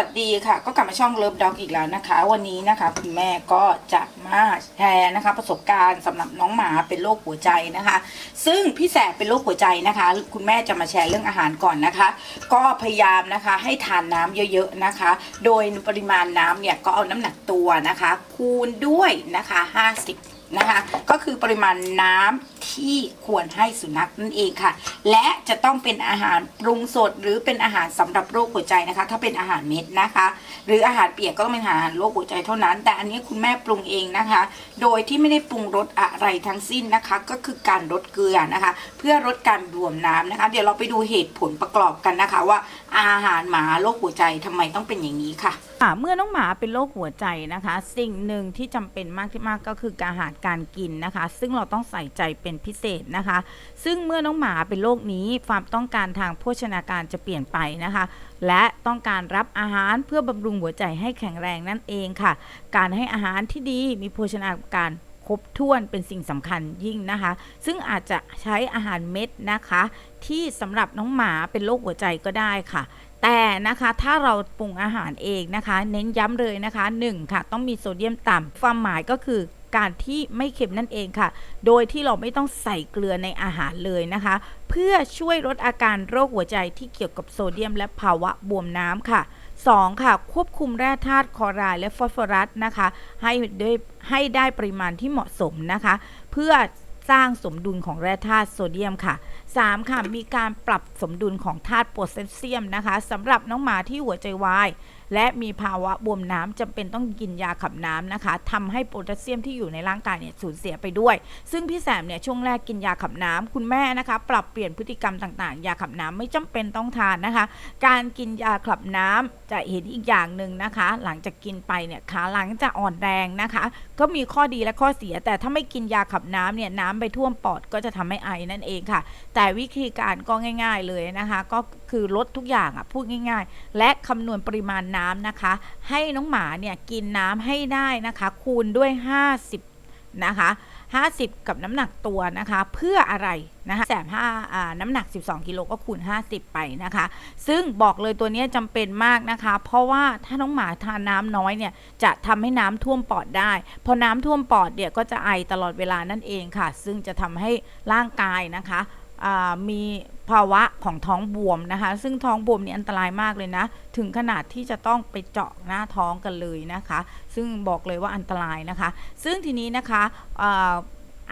วัสดีค่ะ ก็กลับมาช่องเลิฟด็อกอีกแล้วนะคะ วันนี้นะคะ คุณแม่ก็จะมาแชร์นะคะ ประสบการณ์สำหรับน้องหมาเป็นโรคหัวใจนะคะ ซึ่งพี่แสบเป็นโรคหัวใจนะคะ คุณแม่จะมาแชร์เรื่องอาหารก่อนนะคะ ก็พยายามนะคะให้ทานน้ำเยอะๆนะคะ โดยปริมาณน้ำเนี่ยก็เอาน้ำหนักตัวนะคะ คูณด้วยนะคะ 50นะคะก็คือปริมาณน้ำ ที่ควรให้สุนัขนั่นเองค่ะ และจะต้องเป็นอาหารปรุงสดหรือเป็นอาหารสำหรับโรคหัวใจนะคะ ถ้าเป็นอาหารเม็ดนะคะ หรืออาหารเปียกก็ต้องเป็นอาหารโรคหัวใจเท่านั้น แต่อันนี้คุณแม่ปรุงเองนะคะ โดยที่ไม่ได้ปรุงรสอะไรทั้งสิ้นนะคะ ก็คือการลดเกลือนะคะ เพื่อลดการบวมน้ำนะคะ เดี๋ยวเราไปดูเหตุผลประกอบกันนะคะ ว่าอาหารหมาโรคหัวใจทำไมต้องเป็นอย่างนี้ค่ะค่ะเมื่อน้องหมาเป็นโรคหัวใจนะคะ สิ่งหนึ่งที่จำเป็นมากที่มากก็คือการอาหารการกินนะคะ ซึ่งเราต้องใส่ใจเป็นพิเศษนะคะ ซึ่งเมื่อน้องหมาเป็นโรคนี้ความต้องการทางโภชนาการจะเปลี่ยนไปนะคะ และต้องการรับอาหารเพื่อบำรุงหัวใจให้แข็งแรงนั่นเองค่ะ การให้อาหารที่ดีมีโภชนาการครบถ้วนเป็นสิ่งสำคัญยิ่งนะคะ ซึ่งอาจจะใช้อาหารเม็ดนะคะ ที่สำหรับน้องหมาเป็นโรคหัวใจก็ได้ค่ะ แต่นะคะถ้าเราปรุงอาหารเองนะคะ เน้นย้ำเลยนะคะ 1 ค่ะ ต้องมีโซเดียมต่ำความหมายก็คือ การที่ไม่เค็มนั่นเองค่ะ โดยที่เราไม่ต้องใส่เกลือในอาหารเลยนะคะ เพื่อช่วยลดอาการโรคหัวใจที่เกี่ยวกับโซเดียม และภาวะบวมน้ำค่ะ 2. ค่ะ ควบคุมแร่ธาตุคอไรด์และฟอสฟอรัสนะคะ ให้ด้วยให้ได้ปริมาณที่เหมาะสมนะคะ เพื่อสร้างสมดุลของแร่ธาตุโซเดียมค่ะ 3. ค่ะ มีการปรับสมดุลของธาตุโพแทสเซียมนะคะสำหรับน้องหมาที่หัวใจวาย และมีภาวะบวมน้ำจำเป็นต้องกินยาขับน้ำนะคะทำให้โพแทสเซียมที่อยู่ในร่างกายเนี่ยสูญเสียไปด้วย ซึ่งพี่แสมเนี่ยช่วงแรกกินยาขับน้ำคุณแม่นะคะ ปรับเปลี่ยนพฤติกรรมต่างๆ ยาขับน้ำไม่จำเป็นต้องทานนะคะ การกินยาขับน้ำจะเห็นอีกอย่างหนึ่งนะคะ หลังจากกินไปเนี่ยขาหลังจะอ่อนแรงนะคะ ก็มีข้อดีและข้อเสีย แต่ถ้าไม่กินยาขับน้ำเนี่ยน้ำไปท่วมปอดก็จะทำให้ไอนั่นเองค่ะ แต่วิธีการก็ง่าย ๆเลยนะคะ ก็ คือลดทุกอย่างอะพูดง่าย ๆ และคำนวณปริมาณน้ำนะคะ ให้น้องหมาเนี่ยกินน้ำให้ได้นะคะ คูณด้วย 50 นะคะ50 กับน้ำหนักตัวนะคะ เพื่ออะไรนะคะแสบห้าอ่าน้ำหนัก 12 กิโลก็คูณ 50 ไปนะคะ ซึ่งบอกเลยตัวนี้จำเป็นมากนะคะ เพราะว่าถ้าน้องหมาทานน้ำน้อยเนี่ย จะทำให้น้ำท่วมปอดได้ พอน้ำท่วมปอดเนี่ยก็จะไอตลอดเวลานั่นเองค่ะ ซึ่งจะทำให้ร่างกายนะคะมี ภาวะของท้องบวมนะคะ ซึ่งท้องบวมนี่อันตรายมากเลยนะ ถึงขนาดที่จะต้องไปเจาะหน้าท้องกันเลยนะคะ ซึ่งบอกเลยว่าอันตรายนะคะ ซึ่งทีนี้นะคะอ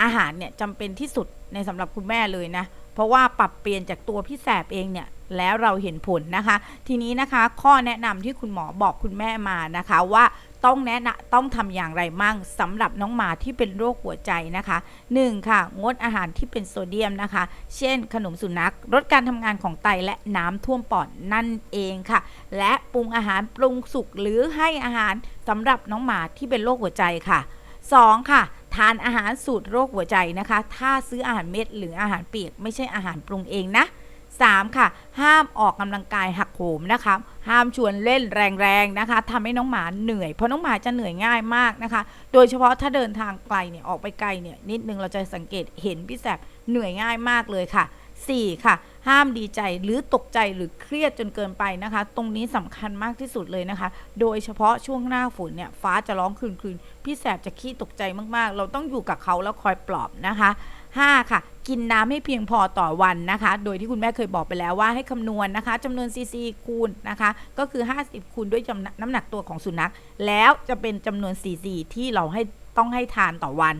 อาหารเนี่ยจำเป็นที่สุดในสำหรับคุณแม่เลยนะ เพราะว่าปรับเปลี่ยนจากตัวพี่แสบเองเนี่ยแล้วเราเห็นผลนะคะ ทีนี้นะคะข้อแนะนำที่คุณหมอบอกคุณแม่มานะคะว่า ต้องแนะนำต้องทำอย่างไรมั่งสำหรับน้องหมาที่เป็นโรคหัวใจนะคะ 1. ค่ะ งดอาหารที่เป็นโซเดียมนะคะ เช่น ขนมสุนัขลดการทำงานของไตและน้ำท่วมปอดนั่นเองค่ะ และปรุงอาหารปรุงสุกหรือให้อาหารสำหรับน้องหมาที่เป็นโรคหัวใจค่ะ 2. ค่ะทานอาหารสูตรโรคหัวใจนะคะ ถ้าซื้ออาหารเม็ดหรืออาหารเปียกไม่ใช่อาหารปรุงเองนะ 3. ค่ะ ห้ามออกกำลังกายหักโหมนะคะ ห้ามชวนเล่นแรงๆนะคะทำให้น้องหมาเหนื่อย เพราะน้องหมาจะเหนื่อยง่ายมากนะคะ โดยเฉพาะถ้าเดินทางไกลเนี่ย ออกไปไกลเนี่ย นิดนึงเราจะสังเกตเห็นพี่แสบเหนื่อยง่ายมากเลยค่ะ 4. ค่ะ ห้ามดีใจหรือตกใจหรือเครียดจนเกินไปนะคะ ตรงนี้สำคัญมากที่สุดเลยนะคะ โดยเฉพาะช่วงหน้าฝนเนี่ยฟ้าจะร้องคืนๆพี่แสบจะขี้ตกใจมากๆ เราต้องอยู่กับเขาแล้วคอยปลอบนะคะ 5. ค่ะ กินน้ำให้เพียงพอต่อวันนะคะ โดยที่คุณแม่เคยบอกไปแล้วว่าให้คำนวณนะคะจำนวนซีซีคูณนะคะ ก็คือ 50 คูณด้วยจำนน้ำหนักตัวของสุนัข แล้วจะเป็นจำนวนซีซีที่เราให้ต้องให้ทานต่อวัน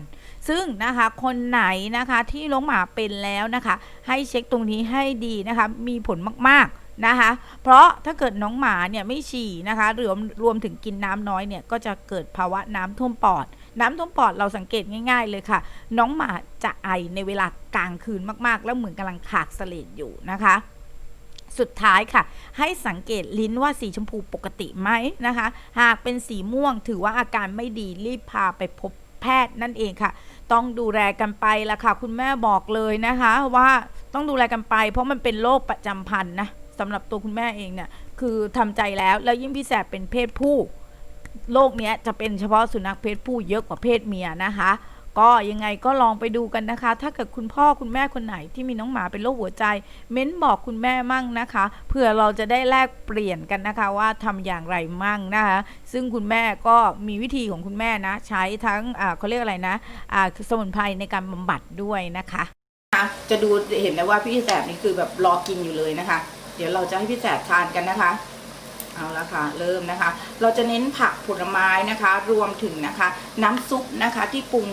ซึ่งนะคะคนไหนนะคะที่น้งหมาเป็นแล้วนะคะ ให้เช็คตรงนี้ให้ดีนะคะ มีผลมากๆนะคะ เพราะถ้าเกิดน้องหมาเนี่ยไม่ฉี่นะคะ หรวมรวมถึงกินน้ำน้อยเนี่ย ก็จะเกิดภาวะน้ำท่วมปอด น้ำท่วมปอดเราสังเกตง่าย ๆ เลยค่ะ น้องหมาจะไอในเวลากลางคืนมากๆ แล้วเหมือนกำลังขาดเสลดอยู่นะคะสุดท้ายค่ะ ให้สังเกตลิ้นว่าสีชมพูปกติไหมนะคะ หากเป็นสีม่วงถือว่าอาการไม่ดีรีบพาไปพบแพทย์นั่นเองค่ะ ต้องดูแลกันไปละค่ะ คุณแม่บอกเลยนะคะ ว่าต้องดูแลกันไป เพราะมันเป็นโรคประจำพันธุ์นะสำหรับตัวคุณแม่เองเนี่ยคือทำใจแล้วแล้วยิ่งพี่แสบเป็นเพศผู้ โรคเนี้ยจะเป็นเฉพาะสุนัขเพศผู้เยอะกว่าเพศเมียนะคะ ก็ยังไงก็ลองไปดูกันนะคะ ถ้าเกิดคุณพ่อคุณแม่คนไหนที่มีน้องหมาเป็นโรคหัวใจ เม้นบอกคุณแม่มั่งนะคะเผื่อเราจะได้แลกเปลี่ยนกันนะคะว่าทำอย่างไรมั่งนะคะ ซึ่งคุณแม่ก็มีวิธีของคุณแม่นะ ใช้ทั้งอ่าเขาเรียกอะไรนะอ่าสมุนไพรในการบำบัดด้วยนะคะนะคะจะดูเห็นได้ว่าพี่แสบนี่คือแบบรอกินอยู่เลยนะคะ เดี๋ยวเราจะให้พี่แสบทานกันนะคะ เอาละค่ะเริ่มนะคะ เราจะเน้นผักผลไม้นะคะ รวมถึงนะคะ น้ำซุปนะคะที่ปรุง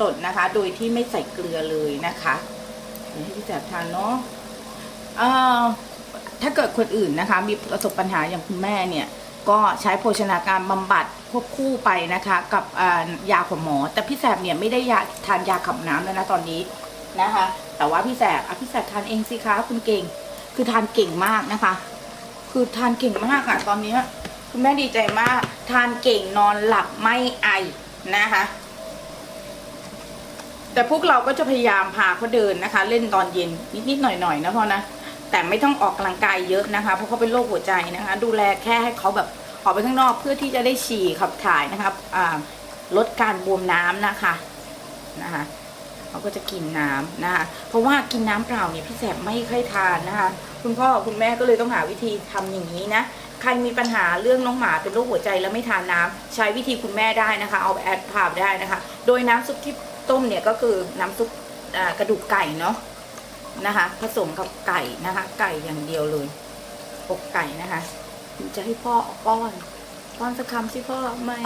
สดนะคะ โดยที่ไม่ใส่เกลือเลยนะคะเดี๋ยวให้พี่แสบทานเนาะถ้าเกิดคนอื่นนะคะ มีประสบปัญหาอย่างคุณแม่เนี่ยก็ใช้โภชนาการบำบัดควบคู่ไปนะคะ กับยาของหมอ แต่พี่แสบเนี่ยไม่ได้ยาทานยาขับน้ำแล้วนะตอนนี้นะคะ แต่ว่าพี่แสบอะพี่แสบทานเองสิคะคุณเก่ง คือทานเก่งมากนะคะ คือทานเก่งมากอะตอนนี้คุณแม่ดีใจมาก ทานเก่งนอนหลับไม่ไอนะคะ แต่พวกเราก็จะพยายามพาเขาเดินนะคะ เล่นตอนเย็นนิดๆหน่อยๆนะพ่อนะแต่ไม่ต้องออกกำลังกายเยอะนะคะ เพราะเขาเป็นโรคหัวใจนะคะ ดูแลแค่ให้เขาแบบออกไปข้างนอกเพื่อที่จะได้ฉี่ขับถ่ายนะครับลดการบวมน้ำนะคะนะคะ เขาก็จะกินน้ำนะคะเพราะว่ากินน้ำเปล่าเนี่ยพี่แสบไม่ค่อยทานนะคะ คุณพ่อคุณแม่ก็เลยต้องหาวิธีทำอย่างนี้นะใครมีปัญหาเรื่องน้องหมาเป็นโรคหัวใจแล้วไม่ทานน้ำใช้วิธีคุณแม่ได้นะคะ เอาแอดภาพได้นะคะ โดยน้ำซุปที่ต้มเนี่ยก็คือน้ำซุปกระดูกไก่เนาะนะคะ ผสมกับไก่นะคะ ไก่อย่างเดียวเลยอกไก่นะคะจะให้พ่อป้อน ป้อนสักคำสิพ่อไม่